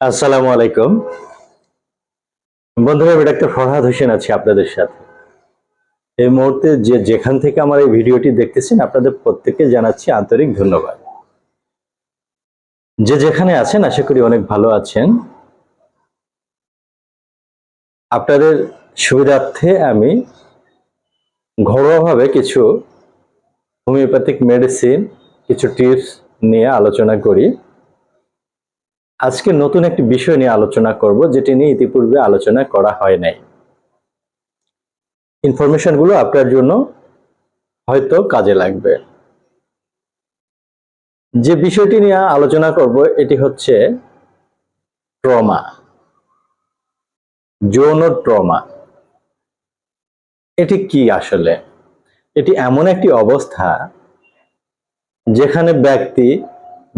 আসসালামু আলাইকুম। বন্ধুরা ডাক্তার ফরহাদ হোসেন আছি আপনাদের সাথে। এই মুহূর্তে যে যেখান থেকে আমার এই ভিডিওটি দেখতেছেন, আপনাদের প্রত্যেককে জানাচ্ছি আন্তরিক ধন্যবাদ। যে যেখানে আছেন, আশা করি অনেক ভালো আছেন। আপনাদের সুবিধার্থে আমি ঘরোয়াভাবে কিছু হোমিওপ্যাথিক মেডিসিন, কিছু টিপস নিয়ে আলোচনা করি। আজকে নতুন একটি বিষয় নিয়ে আলোচনা করব, যেটি নিয়ে ইতিপূর্বে আলোচনা করা হয় নাই। ইনফরমেশনগুলো আপনার জন্য হয়তো কাজে লাগবে। যে বিষয়টি নিয়ে আলোচনা করব, এটি হচ্ছে ট্রমা। যৌন ট্রমা। এটি কি আসলে? এটি এমন একটি অবস্থা যেখানে ব্যক্তি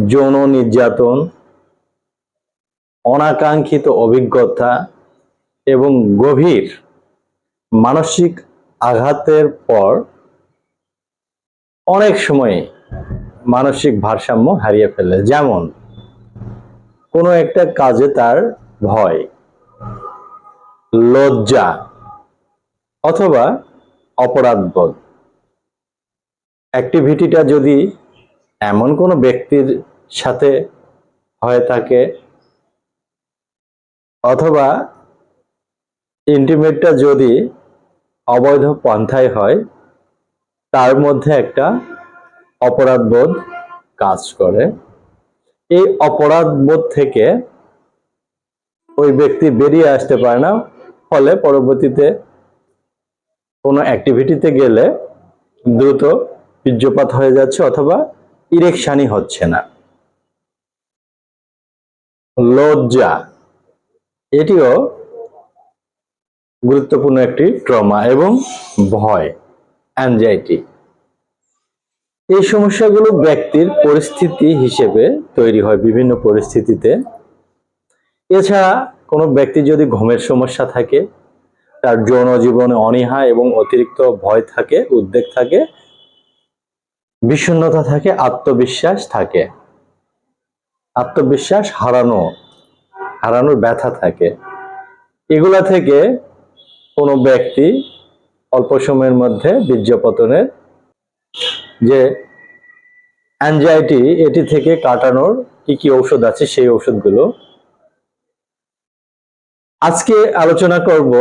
যৌন নির্যাতন অনাকাঙ্ক্ষিত অভিজ্ঞতা এবং গভীর মানসিক আঘাতের পর অনেক সময় মানসিক ভারসাম্য হারিয়ে ফেলে। যেমন, কোনো একটা কাজে তার ভয়, লজ্জা অথবা অপরাধবোধ। অ্যাক্টিভিটিটা যদি এমন কোনো ব্যক্তির সাথে হয়ে থাকে অথবা ইন্টিমেটটা যদি অবৈধ পন্থায় হয়, তার মধ্যে একটা অপরাধবোধ কাজ করে। এই অপরাধবোধ থেকে ওই ব্যক্তি বেরিয়ে আসতে পারে না, ফলে পরবর্তীতে কোনো অ্যাক্টিভিটিতে গেলে দ্রুত বীর্যপাত হয়ে যাচ্ছে অথবা ইরেকশানই হচ্ছে না। লজ্জা। এটিও গুরুত্বপূর্ণ একটি ট্রমা এবং ভয় অ্যাংজাইটি এই সমস্যাগুলো ব্যক্তির পরিস্থিতি হিসেবে তৈরি হয় বিভিন্ন পরিস্থিতিতে। এছাড়া কোনো ব্যক্তি যদি ঘুমের সমস্যা থাকে, তার যৌন জীবনে অনীহা এবং অতিরিক্ত ভয় থাকে, উদ্বেগ থাকে, বিষণ্ণতা থাকে, আত্মবিশ্বাস থাকে। আত্মবিশ্বাস হারানো হারানোর ব্যথা থাকে। এগুলা থেকে কোনো ব্যক্তি অল্প সময়ের মধ্যে বীর্যপতনের যে অ্যাংজাইটি এটি থেকে কাটানোর কি কি ঔষধ আছে সেই ঔষধগুলো আজকে আলোচনা করব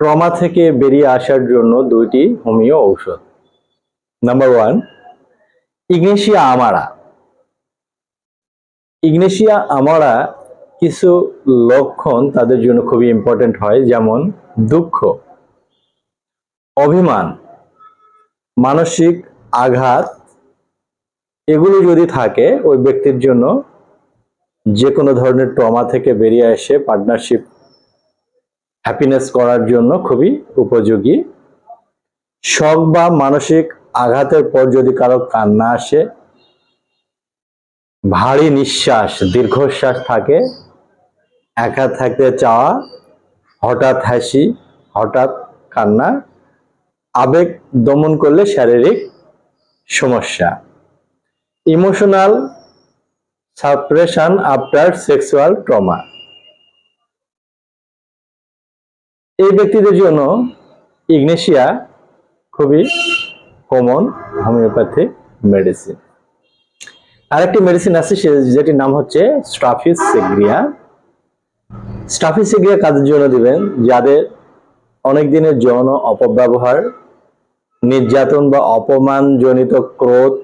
ট্রমা থেকে বেরিয়ে আসার জন্য দুইটি হোমিও ঔষধ। Number one ignatia amara. Ignatia, amara কিছু লক্ষণ তাদের জন্য খুবই ইম্পর্টেন্ট হয়, যেমন দুঃখ, অভিমান, মানসিক আঘাত, এগুলো যদি থাকে, ওই ব্যক্তির জন্য যে কোনো ধরনের ট্রমা থেকে বেরিয়ে এসে পার্টনারশিপ হ্যাপিনেস করার জন্য খুবই উপযোগী। শখ বা মানসিক আঘাতের পর যদি কারও কান্না আসে ভারী নিঃশ্বাস, দীর্ঘশ্বাস থাকে, একা থাকতে চাওয়া, হঠাৎ হাসি, হঠাৎ কান্না, আবেগ দমন করলে শারীরিক সমস্যা। Emotional suppression after sexual trauma. এই ব্যক্তিদের জন্য ইগনেশিয়া খুবই কমন হোমিওপ্যাথিক মেডিসিন। আরেকটি মেডিসিন আছে যেটির নাম হচ্ছে স্টাফিস সেগ্রিয়া স্টাফিস সেগ্রিয়া কাজের জন্য দিবেন? যাদের অনেক দিনের যৌন অপব্যবহার, নির্যাতন বা অপমানজনিত ক্রোধ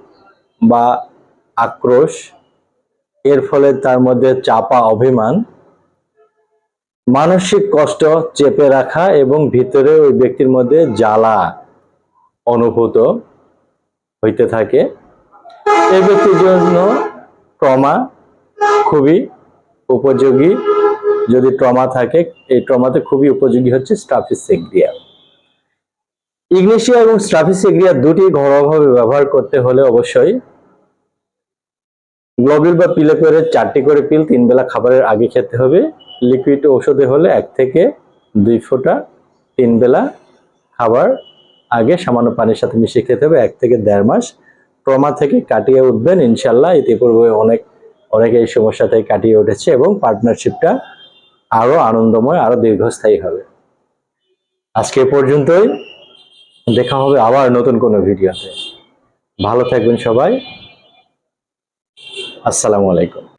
বা আক্রোশ, এর ফলে তার মধ্যে চাপা অভিমান, মানসিক কষ্ট চেপে রাখা এবং ভিতরে ওই ব্যক্তির মধ্যে জ্বালা অনুভূত হইতে থাকে। এই ব্যক্তির জন্য ট্রমা খুবই উপযোগী। যদি ট্রমা থাকে, এই ট্রমাতে খুবই উপযোগী হচ্ছে স্টাফিস সেগ্রিয়া ইগনেশিয়া এবং স্টাফিস সেগ্রিয়া দুটি ঘরোয়াভাবে ব্যবহার করতে হলে অবশ্যই গ্লোবিল বা পিলে চারটি করে পিল তিন বেলা খাবারের আগে খেতে হবে। লিকুইড ঔষধে হলে এক থেকে দুই ফোঁটা তিন বেলা খাবার আগে সামান্য পানির সাথে মিশিয়ে খেতে হবে। এক থেকে দেড় মাস ট্রমা থেকে কাটিয়ে উঠবেন, ইনশাল্লাহ। ইতিপূর্বে অনেক, অনেকে এই সমস্যা থেকে কাটিয়ে উঠেছে এবং পার্টনারশিপটা আরও আনন্দময়, আরও দীর্ঘস্থায়ী হবে। আজকে পর্যন্তই। দেখা হবে আবার নতুন কোনো ভিডিওতে। ভালো থাকবেন সবাই। আসসালামু আলাইকুম।